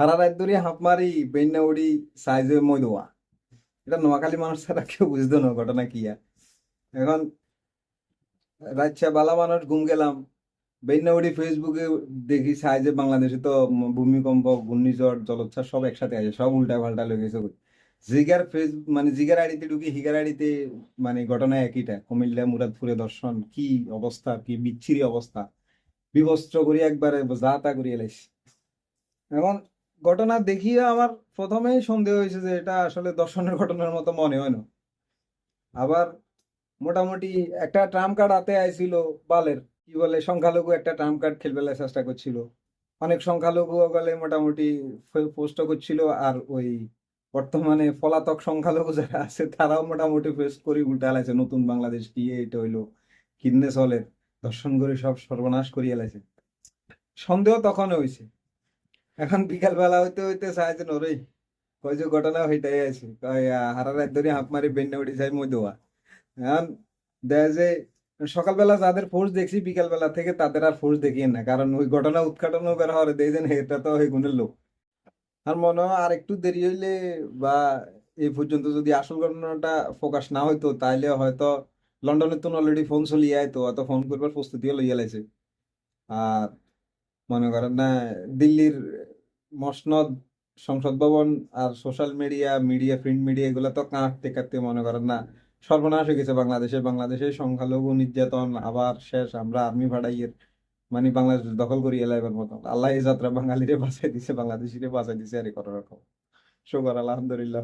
সারা রাত ধরে হাঁপ মারি বেন্না উড়ি, সাইজে মই দেওয়া এটা নোয়াখালী মানুষ ছাড়া কেউ বুঝতো না ঘটনা কি আর। এখন রাচ্ছা বালা মানুষ ঘুম গেলাম বেন্না উড়ি ফেসবুকে দেখি সাইজে বাংলাদেশে তো ভূমিকম্প, ঘূর্ণিঝড়, জলোচ্ছ্বাস সব একসাথে আছে, সব উল্টা পাল্টা লেগে গেছে জিগার ফেস মানে জিগার আড়িতে ঢুকি, হিগার আড়িতে মানে ঘটনা একইটা কুমিল্লা, মুরাদপুরে দর্শন, কি অবস্থা, কি বিচ্ছিরি অবস্থা। বিবস্ত্র করি একবারে, যা তা করিয়ে এখন ঘটনা দেখিয়ে আমার প্রথমেই সন্দেহ হয়েছে যে এটা আসলে দর্শনের ঘটনার মতো মনে হয় না। আবার মোটামুটি একটা ট্রাম কার্ড হাতে আইছিল বালের, কি বলে, সংখ্যালঘু একটা ট্রাম কার্ড খেলবে চেষ্টা করছিল। অনেক সংখ্যালঘু বলে মোটামুটি পোস্ট করছিল, আর ওই বর্তমানে পলাতক সংখ্যালঘু যারা আছে, তারাও মোটামুটি ফেস করি উল্টা লাইছে নতুন বাংলাদেশ কি এটা হইল কিন্নে চলে দর্শন করে সব সর্বনাশ করিয়ে লাইছে সন্দেহ তখন হয়েছে এখন বিকাল বেলা হইতে হইতে চাইছে নরে। কয় যে ঘটনা হইটাই আছে। আহ, হারা রাত ধরে হাঁপ মারি বেন্না উঠে যাই মই দেওয়া এখন দেখা যে সকালবেলা যাদের ফোর্স দেখছি বিকাল বেলা থেকে তাদের আর ফোর্স দেখি না। কারণ ওই ঘটনা উৎঘাটন বের হওয়ার দেখছেন এটা তো ওই গুণের লোক। আর মনে হয় আর একটু দেরি হইলে বা এই পর্যন্ত যদি আসল ঘটনাটা প্রকাশ না হইতো তাইলে হয়তো লন্ডনে তো অলরেডি ফোন চলিয়ে আইতো অত ফোন করবার প্রস্তুতিও লইয়া লাইছে। আর মনে করেন না দিল্লির মসনদ, সংসদ ভবন আর social media media print media এগুলো তো কাঁদতে কাঁদতে মনে করেন না। সর্বনাশ হয়ে গেছে বাংলাদেশে। বাংলাদেশে সংখ্যালঘু নির্যাতন আবার শেষ। আমরা আর্মি ভাড়াইয়ের মানে বাংলাদেশ দখল করি এলাইবার মতো। আল্লাহ এই যাত্রা বাঙালিরে বাঁচাই দিছে, বাংলাদেশিরে বাঁচাই দিছে আর কত রকম শুকর, আলহামদুলিল্লাহ